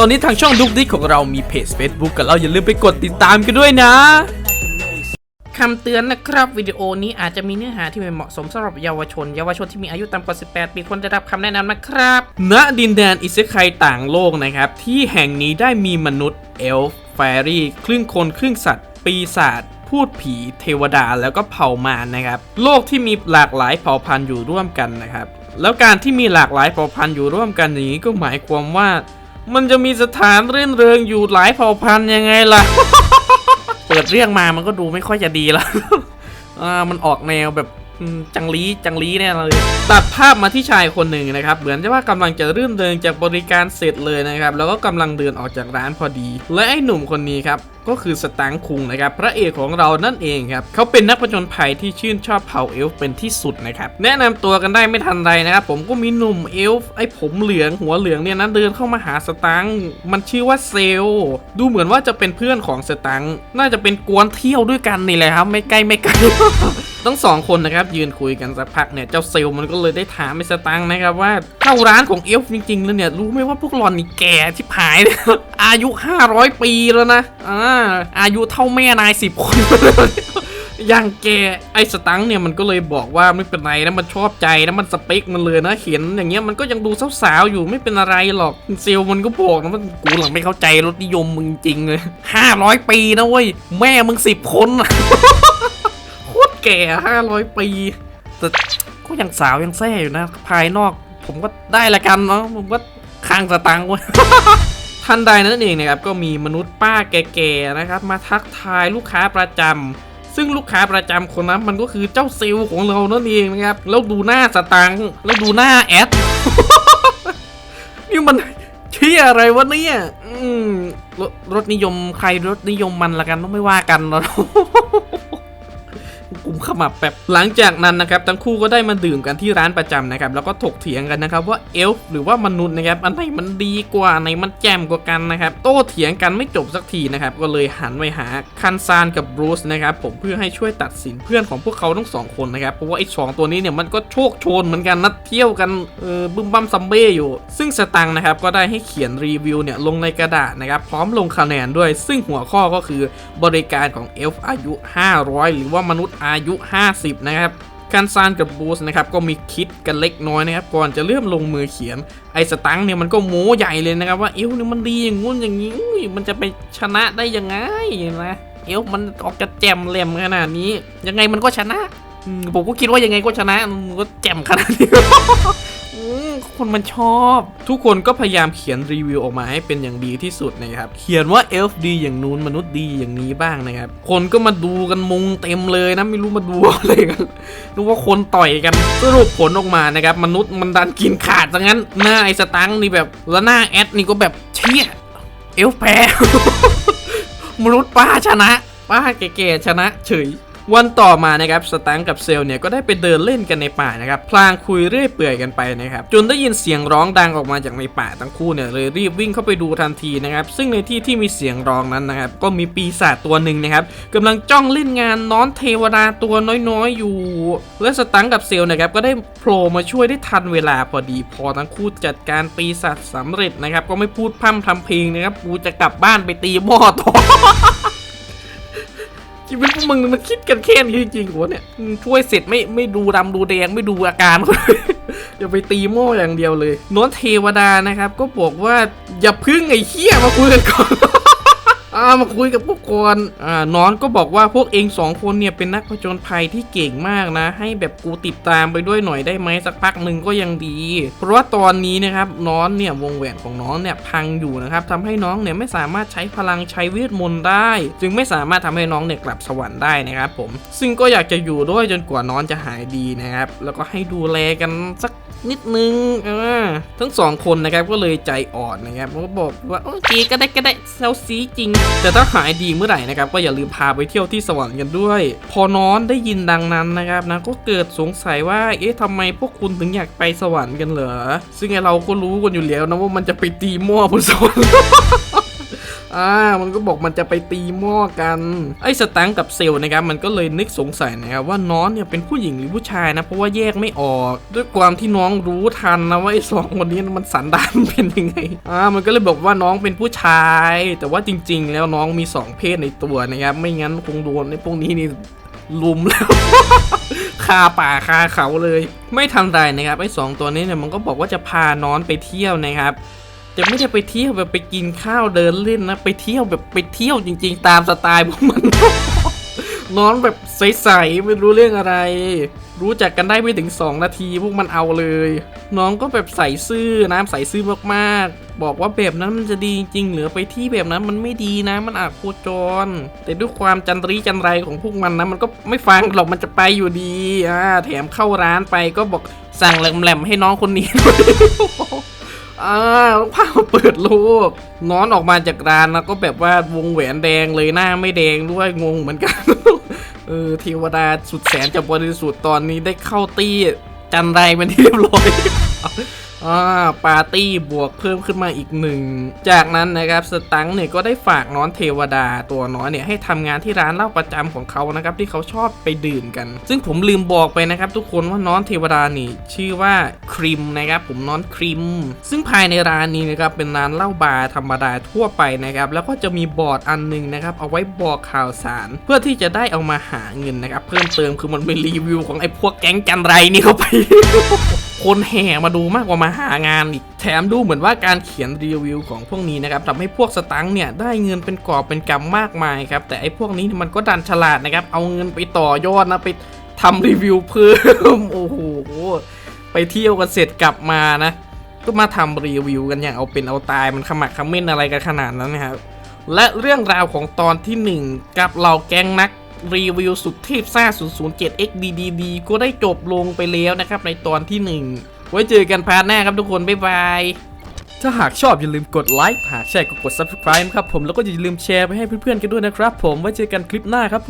ตอนนี้ทางช่องดุกดิกของเรามีเพจ Facebook กันแล้วอย่าลืมไปกดติดตามกันด้วยนะคำเตือนนะครับวิดีโอนี้อาจจะมีเนื้อหาที่ไม่เหมาะสมสำหรับเยาวชน เยาวชนที่มีอายุต่ำกว่า 18 ปีควรได้รับคำแนะนำนะครับ ณดินแดนอิเซไคต่างโลกนะครับ ที่แห่งนี้ได้มีมนุษย์เอลฟ์แฟรี่ครึ่งคนครึ่งสัตว์ ปีศาจพูดผีเทวดาแล้วก็เผ่ามารนะครับ โลกที่มีหลากหลายเผ่าพันธุ์อยู่ร่วมกันนะครับ แล้วการที่มีหลากหลายเผ่าพันธุ์อยู่ร่วมกันอย่างนี้ก็หมายความว่า มันจะมีสถานเรื่นเริงอยู่หลายเผ่าพันธุ์ยังไงล่ะ เปิดเรื่องมามันก็ดูไม่ค่อยจะดีแล้วอ่ามันออกแนวแบบ จังลีจังลีแน่เลย ตัดภาพมาที่ชายคนหนึ่งนะครับ เหมือนจะว่ากำลังจะรื่นเริงจากบริการเสร็จเลยนะครับ แล้วก็กำลังเดินออกจากร้านพอดี และไอ้หนุ่มคนนี้ครับก็คือสตังค์คุงนะครับ พระเอกของเรานั่นเองครับเขาเป็นนักผจญภัยที่ชื่นชอบเผ่าเอลฟ์เป็นที่สุดนะครับแนะนำตัวกันได้ไม่ทันไรนะครับผมก็มีหนุ่มเอลฟ์ไอ้ผมเหลืองหัวเหลืองเนี่ยนะเดินเข้ามาหาสตังค์มันชื่อว่าเซลลดูเหมือนว่าจะเป็นเพื่อนของสตังค์น่าจะเป็นกวนเที่ยวด้วยกันนี่แหละครับ ไม่ใกล้ไม่ไกล ทั้งสองคนนะครับยืนคุยกันสักพักเนี่ยเจ้าเซลมันก็เลยได้ถามไอ้สตังค์นะครับว่าเข้าร้านของเอลฟ์จริงๆแล้วเนี่ยรู้ไหมว่าพวกหลอนนี่แก่ที่ผายเนี่ยอายุ 500 ปีแล้วนะอ่าอายุเท่าแม่นายสิบคนอย่างแกไอ้สตังค์เนี่ยมันก็เลยบอกว่าไม่เป็นไรนะมันชอบใจนะมันสเปคมันเลยนะเห็นอย่างเงี้ยมันก็ยังดูสาวๆอยู่ไม่เป็นอะไรหรอกเซลมันก็บอกนะมันกูหลังไม่เข้าใจรสนิยมมึงจริงเลย500ปีนะเว้ยแม่มึงสิบคนอะ แก่ห้าร้อยปี แต่ก็ยังสาวยังแซ่อยู่นะ ภายนอกผมก็ได้ละกันเนาะผมก็ข้างสตังค์ไว้ทันใดนั้นเองนะครับก็มีมนุษย์ป้าแก่ๆนะครับ มาทักทายลูกค้าประจำซึ่งลูกค้าประจำคนนั้นมันก็คือเจ้าซลล์ของเรานั่นเองนะครับแล้วดูหน้าสตังค์แล้วดูหน้าแอดนี่มันเชี่ยอะไรวะเนี่ยอืมรสรสนิยมใครรสนิยมมันละกันต้องไม่ว่ากันเนาะ กุมขมับแบบหลังจากนั้นนะครับทั้งคู่ก็ได้มาดื่มกันที่ร้านประจำนะครับแล้วก็ถกเถียงกันนะครับว่าเอลฟ์หรือว่ามนุษย์นะครับอันไหนมันดีกว่าอันไหนมันแจ่มกว่ากันนะครับโต้เถียงกันไม่จบสักทีนะครับก็เลยหันไปหาคันซานกับบรูซนะครับผมเพื่อให้ช่วยตัดสินเพื่อนของพวกเขาทั้งสองคนนะครับเพราะว่าไอ้สองตัวนี้เนี่ยมันก็โชคโชนเหมือนกันนัดเที่ยวกันเออบึ้มบั้มซัมเบ้อยู่ ซึ่งสตังค์นะครับก็ได้ให้เขียนรีวิวเนี่ยลงในกระดาษนะครับพร้อมลงคะแนนด้วย ซึ่งหัวข้อก็คือบริการของเอลฟ์อายุ 500 หรือว่ามนุษย์อาายุ 50 นะครับการซานกับบูสนะครับก็มีคิดกันเล็กน้อยนะครับก่อนจะเริ่มลงมือเขียนไอ้สตังค์เนี่ยมันก็โม้ใหญ่เลยนะครับว่าเอลเนี่ยมันดีอย่างงู้นอย่างนี้มันจะไปชนะได้ยังไงนะเอลมันออกจะแจมแหลมขนาดนี้ ยังไงมันก็ชนะผมก็คิดว่ายังไงก็ชนะมันก็แจมขนาดนี้ คนมันชอบ ทุกคนก็พยายามเขียนรีวิวออกมาให้เป็นอย่างดีที่สุดนะครับ เขียนว่าเอลฟ์ดีอย่างนู้นมนุษย์ดีอย่างนี้บ้างนะครับ คนก็มาดูกันมุงเต็มเลยนะไม่รู้มาดูอะไรกันนึกว่าคนต่อยกันสรุปผลออกมานะครับ มนุษย์มันดันกินขาดซะงั้น หน้าไอ้สตังนี่แบบแล้วหน้าแอดนี่ก็แบบเชี่ยเอลฟ์แพ้มนุษย์ป้าชนะ ป้าแก่ๆชนะเฉย วันต่อมานะครับสตังค์กับเซลเนี่ยก็ได้ไปเดินเล่นกันในป่านะครับพลางคุยเรื่อยเปื่อยกันไปนะครับจนได้ยินเสียงร้องดังออกมาจากในป่าทั้งคู่เนี่ยเลยรีบวิ่งเข้าไปดูทันทีนะครับซึ่งในที่ที่มีเสียงร้องนั้นนะครับก็มีปีศาจตัวหนึ่งนะครับกำลังจ้องเล่นงานน้อนเทวดาตัวน้อยๆอยู่ และสตังค์กับเซลนะครับก็ได้โผล่มาช่วยได้ทันเวลาพอดีพอทั้งคู่จัดการปีศาจสำเร็จนะครับก็ไม่พูดพร่ำทำเพลงนะครับกูจะกลับบ้านไปตีหม้อต่อ ชีวิตพวกมึงมันคิดกันแค่นี้จริงๆหัวเนี่ยช่วยเสร็จไม่ไม่ดูดำดูแดงไม่ดูอาการเขาเลยอย่าไปตีโม่อย่างเดียวเลยโน้นเทวดานะครับ ก็บอกว่าอย่าพึ่งไอ้เหี้ยมาคุยกันก่อน อ่ามาคุยกับพวกก่อนอ่านอนก็บอกว่าพวกเองสองคนเนี่ยเป็นนักผจญภัยที่เก่งมากนะ ให้แบบกูติดตามไปด้วยหน่อยได้ไหมสักพักหนึ่งก็ยังดี เพราะว่าตอนนี้นะครับน้อนเนี่ยวงแหวนของน้องเนี่ยพังอยู่นะครับทำให้น้องเนี่ยไม่สามารถใช้พลังใช้เวทมนต์ได้ จึงไม่สามารถทำให้น้องเนี่ยกลับสวรรค์ได้นะครับผม ซึ่งก็อยากจะอยู่ด้วยจนกว่าน้องจะหายดีนะครับ แล้วก็ให้ดูแลกันสักนิดนึงเออทั้งสองคนนะครับก็เลยใจอ่อนนะครับก็บอกว่าโอเคก็ได้ก็ได้เซลซีจริงแต่ถ้าหายดีเมื่อไหร่นะครับก็อย่าลืมพาไปเที่ยวที่สวรรค์กันด้วย พอนอนได้ยินดังนั้นนะครับนะก็เกิดสงสัยว่าเอ๊ะทำไมพวกคุณถึงอยากไปสวรรค์กันเหรอซึ่งไอ้เราก็รู้กันอยู่แล้วนะว่ามันจะไปตีมั่วบนสวรรค์ อ่ามันก็บอกมันจะไปตีหม้อกันไอ้สตังกับเซลนะครับมันก็เลยนึกสงสัยนะครับว่าน้องเนี่ยเป็นผู้หญิงหรือผู้ชายนะเพราะว่าแยกไม่ออก ด้วยความที่น้องรู้ทันนะว่าไอ้สองคนนี้มันสันดานเป็นยังไงอ่ามันก็เลยบอกว่าน้องเป็นผู้ชาย แต่ว่าจริง ๆ แล้วน้องมีสองเพศในตัวนะครับไม่งั้นคงโดนในพวกนี้นี่ลุมแล้วคาป่าคาเขาเลย ไม่ทันไรนะครับไอ้สองตัวนี้เนี่ยมันก็บอกว่าจะพาน้อนไปเที่ยวนะครับ จะไม่ได้ไปเที่ยวแบบไปกินข้าวเดินเล่นนะ ไปเที่ยวแบบไปเที่ยวจริง ๆ ตามสไตล์พวกมันนอนแบบใสๆไม่รู้เรื่องอะไร รู้จักกันได้ไม่ถึง 2 นาทีพวกมันเอาเลย น้องก็แบบใส่ซื่อน้ำใส่ซื่อมากๆ บอกว่าแบบนั้นมันจะดีจริงๆหรือไปที่แบบนั้นมันไม่ดีนะ มันอาจโคจร แต่ด้วยความจันทรีจันไรของพวกมันนะ มันก็ไม่ฟังหรอกมันจะไปอยู่ดีอ่าแถมเข้าร้านไปก็บอกสั่งแหลมๆให้น้องคนนี้ด้วย อ่าพามาเปิดโลกนอนออกมาจากร้านแล้วก็แบบว่าวงแหวนแดงเลยหน้าไม่แดงด้วยงงเหมือนกันเออเทวดาสุดแสนจะบริสุทธิ์ตอนนี้ได้เข้าตี้จันไรเป็นที่เรียบร้อย อ่าปาร์ตี้บวกเพิ่มขึ้นมาอีกหนึ่ง จากนั้นนะครับสตังค์เนี่ยก็ได้ฝากน้อนเทวดาตัวน้อยเนี่ยให้ทำงานที่ร้านเหล้าประจำของเขานะครับที่เขาชอบไปดื่มกัน ซึ่งผมลืมบอกไปนะครับทุกคนว่าน้อนเทวดานี่ชื่อว่าครีมนะครับผมน้อนครีม ซึ่งภายในร้านนี้นะครับเป็นร้านเหล้าบาร์ธรรมดาทั่วไปนะครับแล้วก็จะมีบอร์ดอันหนึงนะครับเอาไว้บอกข่าวสาร เพื่อที่จะได้เอามาหาเงินนะครับเพิ่มเติมคือมันเป็นรีวิวของไอ้พวกแก๊งจันไรนี่เข้าไป คนแห่มาดูมากกว่ามาหางานอีก แถมดูเหมือนว่าการเขียนรีวิวของพวกนี้นะครับทำให้พวกสตังค์เนี่ยได้เงินเป็นกอบเป็นกำมากมายครับ แต่ไอ้พวกนี้มันก็ดันฉลาดนะครับ เอาเงินไปต่อยอดนะไปทำรีวิวเพิ่มโอ้โหไปเที่ยวกันเสร็จกลับมานะก็มาทำรีวิวกันอย่างเอาเป็นเอาตายมันขมักเขม้นอะไรกันขนาดนั้นนะครับและเรื่องราวของตอนที่ 1 กับเหล่าแก๊งนัก รีวิวสุดเทพซ่า 007 XDDD ก็ได้จบลงไปแล้วนะครับในตอนที่ 1 ไว้เจอกันพาร์ทหน้าครับทุกคน บ๊ายบาย ถ้าหากชอบอย่าลืมกดไลค์ หากใช่ก็กด subscribe ครับผม แล้วก็อย่าลืมแชร์ไปให้เพื่อนๆกันด้วยนะครับผม ไว้เจอกันคลิปหน้าครับผม